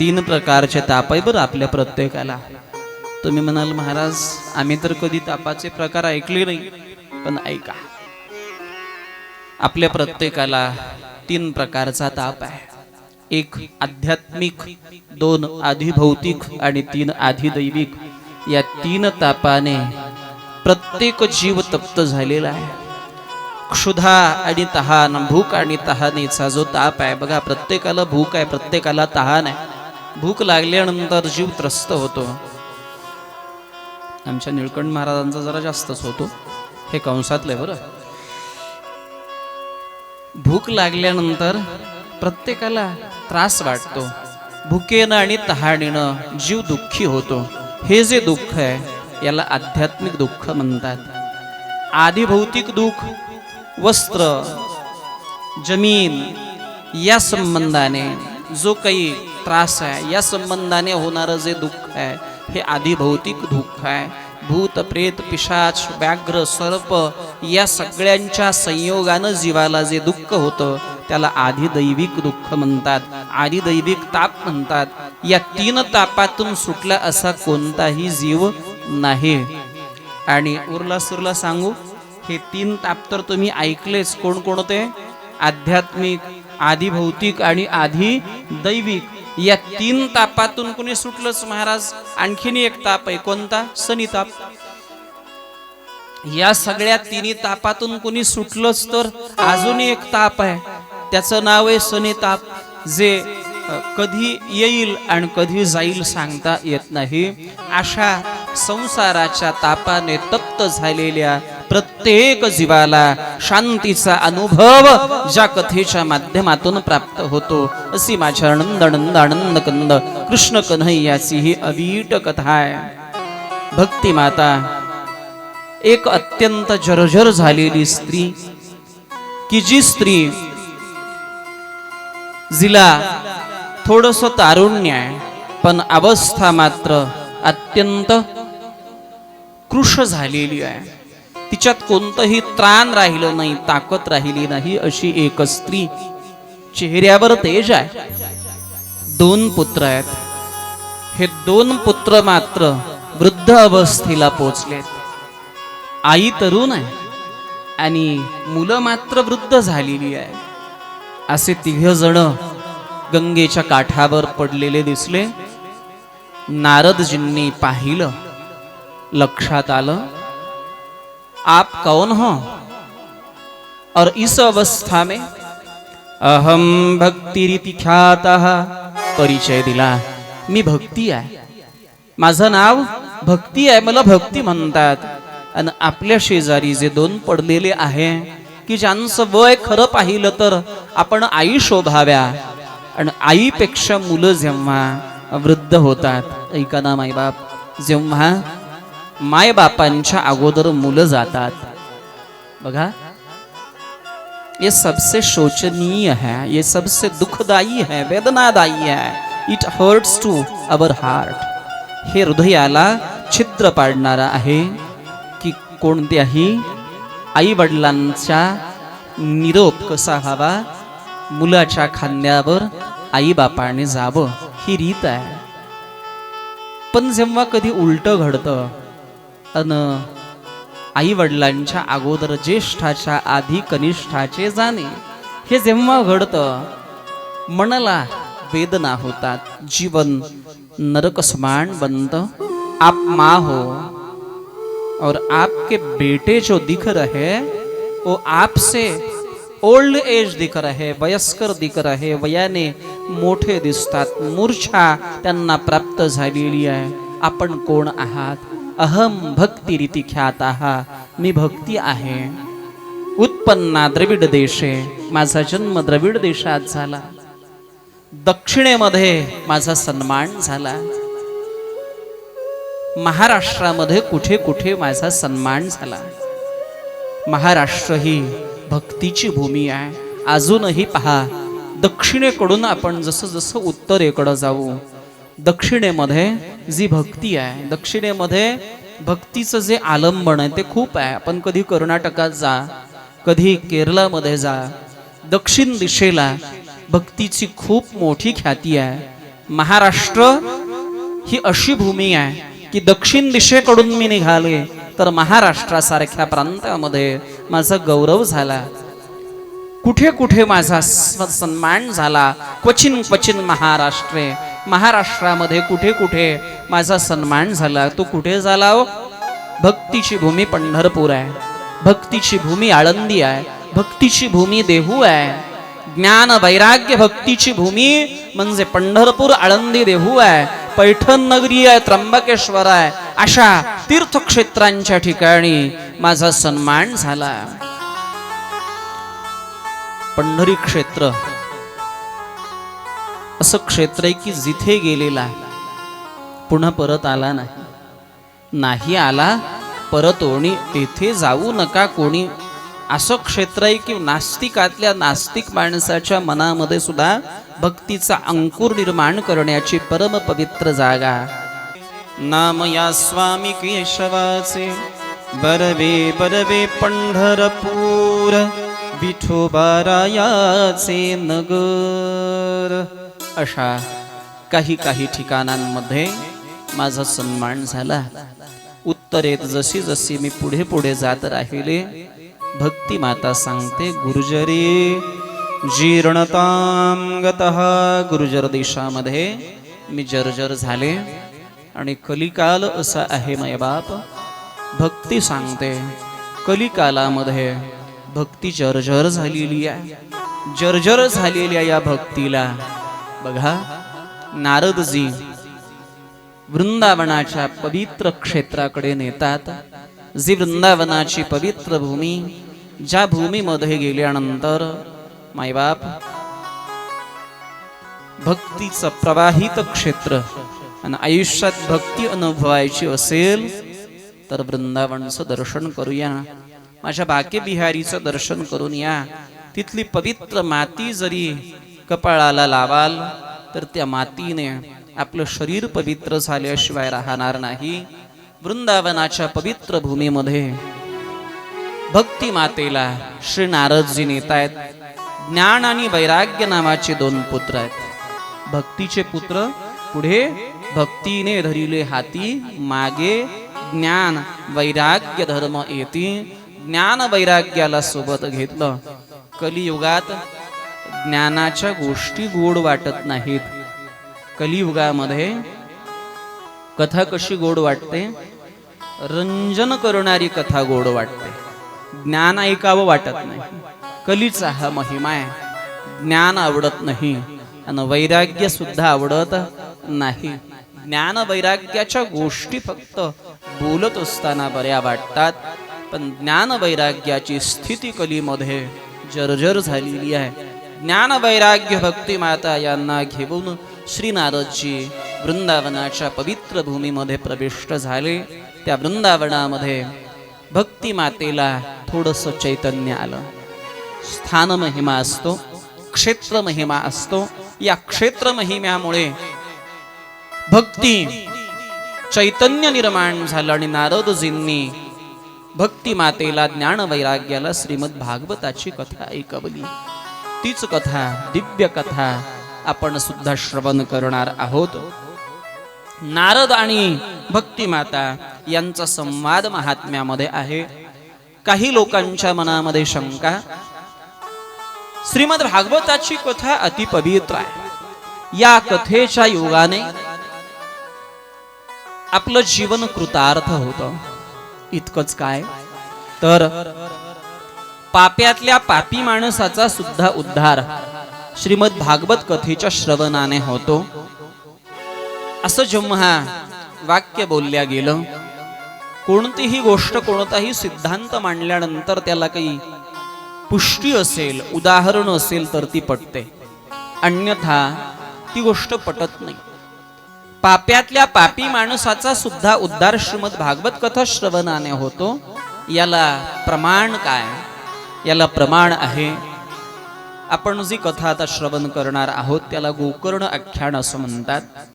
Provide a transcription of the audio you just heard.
तीन प्रकारचे ताप आहे बरं आपल्या प्रत्येकाला. तुम्ही म्हणाल महाराज आम्ही तर कधी तापाचे प्रकार ऐकले नाही. पण ऐका. आपल्या प्रत्येकाला तीन प्रकारचा ताप आहे. एक आध्यात्मिक दोन आधिभौतिक आणि तीन आधिदैविक. या तीन तापाने प्रत्येक जीव तप्त झालेला आहे. क्षुधा आणि तहान भूक आणि तहानेचा जो ताप आहे बघा प्रत्येकाला भूक आहे प्रत्येकाला तहान आहे. भूक लागल्यानंतर जीव त्रस्त होतो. आमच्या निळकंठ महाराजांचा जरा जास्तच होतो. हे कंसातलं आहे बरं. भूक लागल्यानंतर प्रत्येकाला त्रास वाटतो. भुकेनं आणि तहाणीनं जीव दुःखी होतो. हे जे दुःख आहे याला आध्यात्मिक दुःख म्हणतात. आधिभौतिक दुःख वस्त्र जमीन या संबंधाने जो काही त्रास आहे या संबंधाने होणारं जे दुःख आहे हे आधिभौतिक दुःख आहे भूत प्रेत पिशाच व्याघ्र सर्प या सगळ्यांच्या संयोगानं जीवाला जे दुःख होतं त्याला आधिदैविक दुःख म्हणतात आधिदैविक ताप म्हणतात. या तीन तापातून सुटला असा कोणताही जीव नाही. आणि उरला सुरला सांगू हे तीन ताप तर तुम्ही ऐकलेच कोणकोणते आध्यात्मिक आधिभौतिक आणि आधी दैविक. या तीन तापातून कुणी सुटलंच महाराज? आणखीन एक ताप आहे. कोणता? सनिताप या सगळ्या तिन्ही तापातून कुणी सुटलंच तर अजून एक ताप आहे. त्याचं नाव आहे सनिताप जे कधी येईल आणि कधी जाईल सांगता येत नाही. अशा संसाराच्या तापाने तप्त झालेल्या प्रत्येक जीवाला शांतीचा अनुभव ज्या कथेच्या माध्यमातून प्राप्त होतो अशी माझ्या आनंद आनंद आनंद कंद कृष्ण कन्हैयाची ही अवीट कथा आहे. भक्ती माता एक अत्यंत जर्जर झालेली स्त्री की जी स्त्री जिला थोडस तारुण्य आहे पण अवस्था मात्र अत्यंत कृश झालेली आहे. तिच्यात कोणतंही त्राण राहिलं नाही ताकद राहिली नाही अशी एक स्त्री चेहऱ्यावर तेज आहे. दोन पुत्र आहेत. हे दोन पुत्र मात्र वृद्ध अवस्थेला पोचलेत. आई तरुण आहे आणि मुलं मात्र वृद्ध झालेली आहे. असे तिघ जण गंगेच्या काठावर पडलेले दिसले. नारदजींनी पाहिलं. लक्षात आलं. आप कौन हो? और इस अवस्था में अहम भक्ति रीति ख्याता परिचय दिला। मी भक्ती आहे। माझं नाव भक्ती आहे मला भक्ती म्हणतात. आणि आपल्या शेजारी जे दोन पडलेले आहे की ज्यांचं वय खरं पाहिलं तर आपण आई शोभाव्या. आणि आईपेक्षा मुलं जेव्हा वृद्ध होतात ऐका ना मायबाप जेव्हा मायबापांच्या अगोदर मुलं जातात. बघा. ये सबसे शोचनीय है ये सबसे दुखदायी है वेदनादायी है. It hurts to our heart हे हृदयाला छिद्र पाडणारा आहे की कोणत्याही आई वडिलांचा निरोप कसा हवा मुलाच्या खांद्यावर आई बापाने जावं ही रीत आहे. पण जेव्हा कधी उलट घडतं अन आई वडिलांच्या अगोदर ज्येष्ठाच्या आधी कनिष्ठाचे जाणे. हे जेव्हा घडतं मनाला वेदना होतात जीवन नरक समान बनत. आप माँ हो और आपके बेटे जो दिख रहे वो आपसे ओल्ड एज दिख रहे वयस्कर दिख रहे वयाने मोठे दिसतात मूर्छा त्यांना प्राप्त झालेली आहे. आपण कोण आहात? अहम भक्ती रीती ख्याता मी भक्ती आहे. उत्पन्ना द्रविड देशे माझा जन्म द्रविड देशात झाला. दक्षिणेमध्ये माझा सन्मान झाला. महाराष्ट्रामध्ये कुठे कुठे माझा सन्मान झाला. महाराष्ट्र ही भक्तीची भूमी आहे. अजूनही पहा दक्षिणेकडून आपण जसं जसं उत्तरेकडं जाऊ दक्षिणेमध्ये जी भक्ती आहे दक्षिणेमध्ये भक्तीचं जे आलंबन आहे ते खूप आहे. आपण कधी कर्नाटकात जा कधी केरळामध्ये जा दक्षिण दिशेला भक्तीची खूप मोठी ख्याती आहे. महाराष्ट्र ही अशी भूमी आहे की दक्षिण दिशेकडून मी निघाले तर महाराष्ट्रासारख्या प्रांतामध्ये माझा गौरव झाला. कुठे कुठे माझा सन्मान झाला क्वचिन क्वचिन महाराष्ट्रे महाराष्ट्रामध्ये कुठे कुठे माझा सन्मान झाला? तो कुठे झाला हो? भक्तीची भूमी पंढरपूर आहे. भक्तीची भूमी आळंदी आहे. भक्तीची भूमी देहू आहे. ज्ञान वैराग्य भक्तीची भूमी म्हणजे पंढरपूर आळंदी देहू आहे. पैठण नगरी आहे त्र्यंबकेश्वर आहे. अशा तीर्थक्षेत्रांच्या ठिकाणी माझा सन्मान झाला. पंढरी क्षेत्र. असं क्षेत्र आहे की जिथे गेलेला पुन्हा परत आला नाही. नाही आला परत कोणी तेथे जाऊ नका कोणी. असं क्षेत्र आहे की नास्तिकातल्या नास्तिक माणसाच्या मनामध्ये सुद्धा भक्तीचा अंकुर निर्माण करण्याची परम पवित्र जागा. नाम या स्वामी केशवाचे बरवे बरवे पंढरपूर विठोबारायाचे नगर. अशा काही काही ठिकाणांमध्ये माझा सन्मान झाला. उत्तरेत जशी जशी मी पुढे पुढे जात राहिले भक्ती माता सांगते गुरुजरी जीर्णतांगतः गुरुजर देशामध्ये मी जर्जर झाले. आणि कलिकाल असा आहे मय बाप भक्ती सांगते कलिकालामध्ये भक्ती जर्जर झालेली आहे. जर्जर झालेल्या या भक्तीला बघा. नारदजी वृंदावनाच्या पवित्र क्षेत्राकडे नेतात. जी वृंदावनाची पवित्र भूमी ज्या भूमीमध्ये गेल्यानंतर मायबाप भक्तीचं प्रवाहित क्षेत्र आणि आयुष्यात भक्ती अनुभवायची असेल तर वृंदावनचं दर्शन करूया. माझ्या बाके बिहारीचं दर्शन करून या. तिथली पवित्र माती जरी कपाळाला लावाल तर त्या मातीने आपलं शरीर पवित्र झाल्याशिवाय राहणार नाही. वृंदावनाच्या पवित्र भूमीमध्ये भक्ती मातेला श्री नारदजी नेत आहेत ज्ञान आणि वैराग्य नावाचे दोन पुत्र आहेत. भक्तीचे पुत्र पुढे भक्तीने धरिले हाती मागे ज्ञान वैराग्य धर्म येती. ज्ञान वैराग्याला सोबत घेतलं. कलियुगात ज्ञानाच्या गोष्टी गोड वाटत नाहीत. कलियुगामध्ये कथा कशी गोड वाटते? रंजन करणारी कथा गोड वाटते. ज्ञान ऐकावं वाटत नाही. कलीचा हा महिमा आहे. ज्ञान आवडत नाही आणि वैराग्य सुद्धा आवडत नाही. ज्ञान वैराग्याच्या गोष्टी फक्त बोलत असताना बऱ्या वाटतात पण ज्ञान वैराग्याची स्थिती कलीमध्ये जर्जर झालेली आहे. ज्ञान वैराग्य भक्ती माता यांना घेऊन श्री नारदजी वृंदावनाच्या पवित्र भूमीमध्ये प्रविष्ट झाले. त्या वृंदावनामध्ये भक्ती मातेला थोडस चैतन्य आलं. स्थान महिमा असतो क्षेत्र महिमा असतो. या क्षेत्र महिम्यामुळे भक्ती चैतन्य निर्माण झालं आणि नारदजींनी भक्ती मातेला ज्ञान वैराग्याला श्रीमद भागवताची कथा ऐकवली. तीच कथा दिव्य कथा आपण सुद्धा श्रवण करणार आहोत. नारद आणि भक्ती माता यांचा संवाद महात्म्यामध्ये आहे. काही लोकांच्या मनामध्ये शंका श्रीमद भागवताची कथा अतिपवित्र आहे. या कथेच्या योगाने आपलं जीवन कृतार्थ होतं. इतकंच काय? तर पाप्यातल्या पापी माणसाचा सुद्धा उद्धार. श्रीमद भागवत कथेच्या श्रवणाने होतो. असं जेव्हा वाक्य बोलल्या गेलं कोणतीही गोष्ट कोणताही सिद्धांत मांडल्यानंतर त्याला काही पुष्टी असेल उदाहरण असेल तर ती पटते. अन्यथा ती गोष्ट पटत नाही. पाप्यातल्या पापी माणसाचा सुद्धा उद्धार श्रीमद भागवत कथा श्रवणाने होतो. याला प्रमाण काय? याला प्रमाण आहे. आपण जी कथा आता श्रवण करणार आहोत त्याला गोकर्ण आख्यान असं म्हणतात.